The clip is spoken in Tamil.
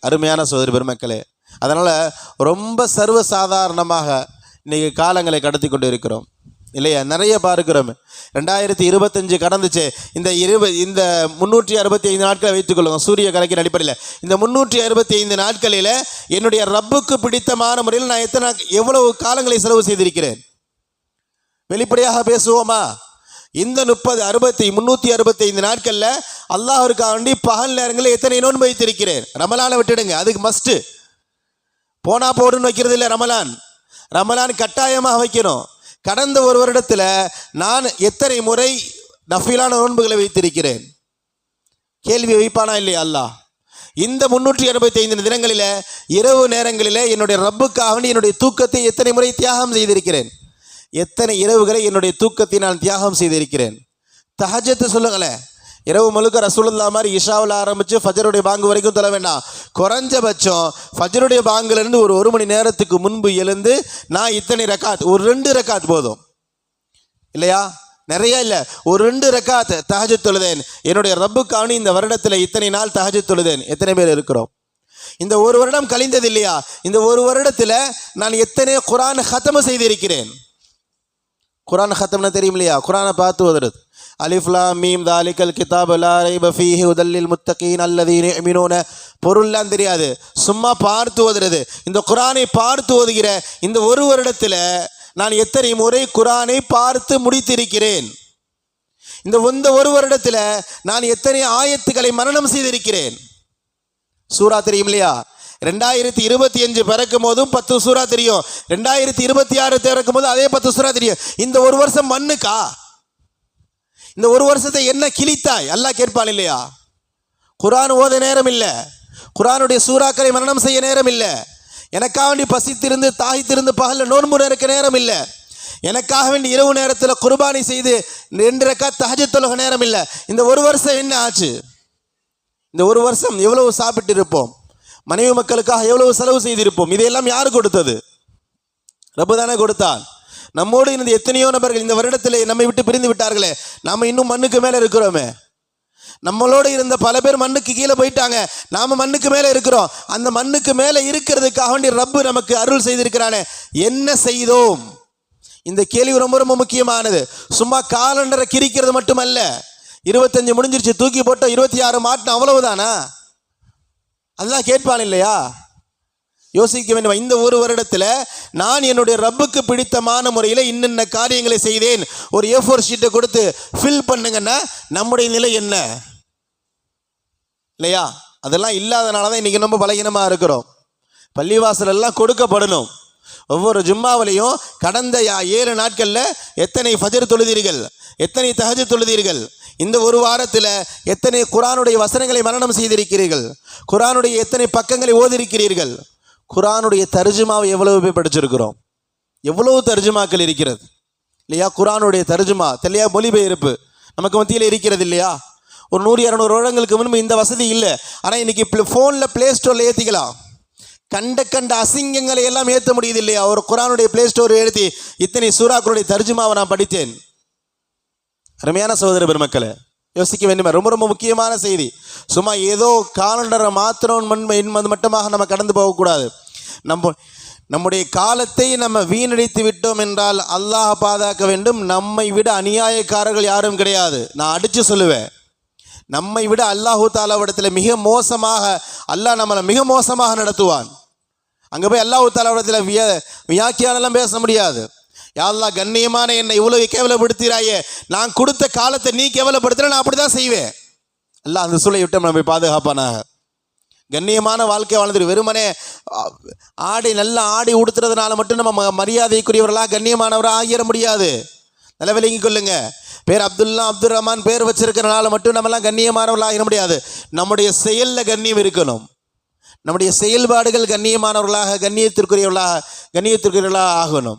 அருமையான சோதரி பெருமக்களே அதனால் ரொம்ப சர்வசாதாரணமாக இன்றைக்கி காலங்களை கடத்தி கொண்டு இருக்கிறோம் இல்லையா? நிறைய பார்க்கிறோம். ரெண்டாயிரத்தி இருபத்தஞ்சு கடந்துச்சு. இந்த இருப இந்த முந்நூற்றி அறுபத்தி ஐந்து நாட்களை வைத்துக்கொள்ளுங்க சூரிய கணக்கின் அடிப்படையில். இந்த முந்நூற்றி அறுபத்தி ஐந்து நாட்களில் என்னுடைய ரப்புக்கு பிடித்தமான முறையில் நான் எத்தனை எவ்வளவு காலங்களை செலவு செய்திருக்கிறேன்? வெளிப்படையாக பேசுவோமா? இந்த முப்பது அறுபத்தி முந்நூற்றி அறுபத்தி ஐந்து நாட்களில் அல்லாஹருக்காக வேண்டி பகல் நேரங்களில் எத்தனை நோன்பு வைத்திருக்கிறேன்? ரமலானை விட்டுடுங்க அதுக்கு மஸ்ட்டு போனா போடுன்னு வைக்கிறது இல்லை ரமலான். ரமலான் கட்டாயமாக வைக்கணும். கடந்த ஒரு வருடத்தில் நான் எத்தனை முறை நஃபிலான நோன்புகளை வைத்திருக்கிறேன்? கேள்வி வைப்பானா இல்லையா அல்லாஹ்? இந்த முன்னூற்றி அறுபத்தி ஐந்து தினங்களில் இரவு நேரங்களில் என்னுடைய ரப்புக்காக என்னுடைய தூக்கத்தை எத்தனை முறை தியாகம் செய்திருக்கிறேன்? எத்தனை இரவுகளை என்னுடைய தூக்கத்தை நான் தியாகம் செய்திருக்கிறேன். தஹஜத்தை சொல்லுங்களேன் இரவு முழுக்க ரசூலுல்லா மாதிரி இஷாவில் ஆரம்பித்து ஃபஜருடைய பாங்கு வரைக்கும் தொழ வேண்டாம். குறைஞ்சபட்சம் ஃபஜருடைய பாங்குலேருந்து ஒரு ஒரு மணி நேரத்துக்கு முன்பு எழுந்து நான் இத்தனை ரெக்காத் ஒரு ரெண்டு ரெக்காத் போதும். இல்லையா? நிறைய இல்லை. ஒரு ரெண்டு ரெக்காத் தகஜ தொழுதேன். என்னுடைய ரப்புக்கானு இந்த வருடத்தில் இத்தனை நாள் தகஜ தொழுதேன். எத்தனை பேர் இருக்கிறோம்? இந்த ஒரு வருடம் கழிந்தது இல்லையா? இந்த ஒரு வருடத்தில் நான் எத்தனை குரான் ஹத்தம செய்திருக்கிறேன். குரான் ஹத்தம்னு தெரியும் இல்லையா குரானை பார்த்து ஓதுறது. அலிஃப்லா மீம் தாலிக்கல் கிதாப் லா பஃபீஹி உதல்லில் முத்தகீன் அல்லதீன் மினோன பொருள்லாம் தெரியாது. சும்மா பார்த்து ஓதுறது. இந்த குரானை பார்த்து ஓதுகிற இந்த ஒரு வருடத்தில் நான் எத்தனை முறை குரானை பார்த்து முடித்திருக்கிறேன்? இந்த இந்த ஒரு வருடத்தில் நான் எத்தனை ஆயத்துக்களை மரணம் செய்திருக்கிறேன்? சூரா தெரியும் இல்லையா ரெண்டாயிரத்தி இருபத்தி அஞ்சு பிறக்கும் போதும் பத்து சூறா தெரியும். ரெண்டாயிரத்தி இருபத்தி ஆறு பிறக்கும் போது அதே பத்து சூறா தெரியும். இந்த ஒரு வருஷம் மண்ணுக்கா? இந்த ஒரு வருஷத்தை என்ன கிழித்தாய்? அல்லா கேட்பான் இல்லையா? குரான் ஓத நேரம் இல்லை. குரானுடைய சூறாக்களை மரணம் செய்ய நேரம் இல்லை. எனக்காக வேண்டி பசித்திருந்து தாகித்திருந்து பகலில் நோன்பு இருக்க நேரம் இல்லை. எனக்காக வேண்டி இரவு நேரத்தில் குர்பானி செய்து ரெண்டு ரெக்கா தஹஜத்துலக நேரம் இல்லை. இந்த ஒரு வருஷம் என்ன ஆச்சு? இந்த ஒரு வருஷம் எவ்வளவு சாப்பிட்டு இருப்போம் மனைவி மக்களுக்காக எவ்வளவு செலவு செய்திருப்போம்? இதையெல்லாம் யார் கொடுத்தது? ரப்பு தானே கொடுத்தால் நம்மோடு இருந்த எத்தனையோ நபர்கள் இந்த வருடத்தில் நம்மை விட்டு பிரிந்து விட்டார்களே நாம் இன்னும் மண்ணுக்கு மேலே இருக்கிறோமே. நம்மளோடு இருந்த பல பேர் மண்ணுக்கு கீழே போயிட்டாங்க நாம மண்ணுக்கு மேலே இருக்கிறோம். அந்த மண்ணுக்கு மேலே இருக்கிறதுக்காக வேண்டி ரப்பு நமக்கு அருள் செய்திருக்கிறானே. என்ன செய்தோம்? இந்த கேள்வி ரொம்ப ரொம்ப முக்கியமானது. சும்மா காலண்டரை கிரிக்கிறது மட்டுமல்ல. இருபத்தஞ்சு முடிஞ்சிருச்சு தூக்கி போட்டோம் இருபத்தி ஆறு மாட்டினோம் அவ்வளவுதானா? அதெல்லாம் கேட்பான் இல்லையா? யோசிக்க வேண்டும். இந்த ஒரு வருடத்தில் நான் என்னுடைய ரப்புக்கு பிடித்தமான முறையில் இன்னென்ன காரியங்களை செய்தேன். ஒரு ஏ ஃபோர் ஷீட்டை கொடுத்து ஃபில் பண்ணுங்கன்னா நம்முடைய நிலை என்ன? இல்லையா? அதெல்லாம் இல்லாதனால தான் இன்றைக்கி ரொம்ப பலகீனமாக இருக்கிறோம். பள்ளிவாசல் எல்லாம் கொடுக்கப்படணும். ஒவ்வொரு ஜும்மாவிலையும் கடந்த யா- ஏழு நாட்களில் எத்தனை ஃபஜர் தொழுதீர்கள்? எத்தனை தகஜ தொழுதீர்கள்? இந்த ஒரு வாரத்தில் எத்தனை குரானுடைய வசனங்களை மரணம் செய்திருக்கிறீர்கள்? குரானுடைய எத்தனை பக்கங்களை ஓதிருக்கிறீர்கள்? குரானுடைய தர்ஜுமாவை எவ்வளவு பேர் படிச்சிருக்கிறோம்? எவ்வளவு தர்ஜுமாக்கள் இருக்கிறது? இல்லையா? குரானுடைய தர்ஜுமா தெல்லையா மொழிபெயர்ப்பு நமக்கு மத்தியில் இருக்கிறது இல்லையா? ஒரு நூறு இரநூறு வருடங்களுக்கு முன்பு இந்த வசதி இல்லை. ஆனால் இன்றைக்கி இப்போ ஃபோனில் ப்ளே ஸ்டோரில் ஏற்றிக்கலாம் கண்ட கண்ட அசிங்கங்களை எல்லாம் ஏற்ற முடியுது இல்லையா? ஒரு குரானுடைய ப்ளே ஸ்டோர் எழுதி இத்தனை சூறாக்களுடைய தர்ஜுமாவை நான் படித்தேன். அருமையான சகோதர பெருமக்களை யோசிக்க வேண்டுமே ரொம்ப ரொம்ப முக்கியமான செய்தி. சும்மா ஏதோ காலண்டரை மாத்திரம் என்பது மட்டுமாக நம்ம கடந்து போகக்கூடாது. நம்ம நம்முடைய காலத்தை நம்ம வீணடித்து விட்டோம் என்றால் அல்லாஹ் பாதுகாக்க வேண்டும். நம்மை விட அநியாயக்காரர்கள் யாரும் கிடையாது. நான் அடித்து சொல்லுவேன். நம்மை விட அல்லாஹூ தாலாவிடத்தில் மிக மோசமாக அல்லாஹ் நம்மளை மிக மோசமாக நடத்துவான். அங்கே போய் அல்லாஹூ தாலாவிடத்தில் விய வியாக்கியானெல்லாம் பேச முடியாது. யாரெல்லாம் கண்ணியமான என்னை இவ்வளோ கேவலப்படுத்துகிறாயே. நான் கொடுத்த காலத்தை நீ கேவலப்படுத்துகிற நான் அப்படி தான் செய்வேன். எல்லாம் அந்த சூழலை விட்டு நம்ம போய் பாதுகாப்பானாக. கண்ணியமான வாழ்க்கை வாழ்ந்துரு. வெறுமனே ஆடி ஆடை நல்லா ஆடை உடுத்துறதுனால மட்டும் நம்ம ம- மரியாதைக்குரியவர்களாக கண்ணியமானவராக ஆகிட முடியாது. நல்ல விளங்கி கொள்ளுங்க. பேர் அப்துல்லா அப்துல் ரஹ்மான் பேர் வச்சிருக்கிறனால மட்டும் நம்மலாம் கண்ணியமானவர்களாக ஆகிட முடியாது. நம்முடைய செயலில் கண்ணியம் இருக்கணும். நம்முடைய செயல்பாடுகள் கண்ணியமானவர்களாக கண்ணியத்திற்குரியவர்களாக கண்ணியத்திற்குரியவர்களாக ஆகணும்.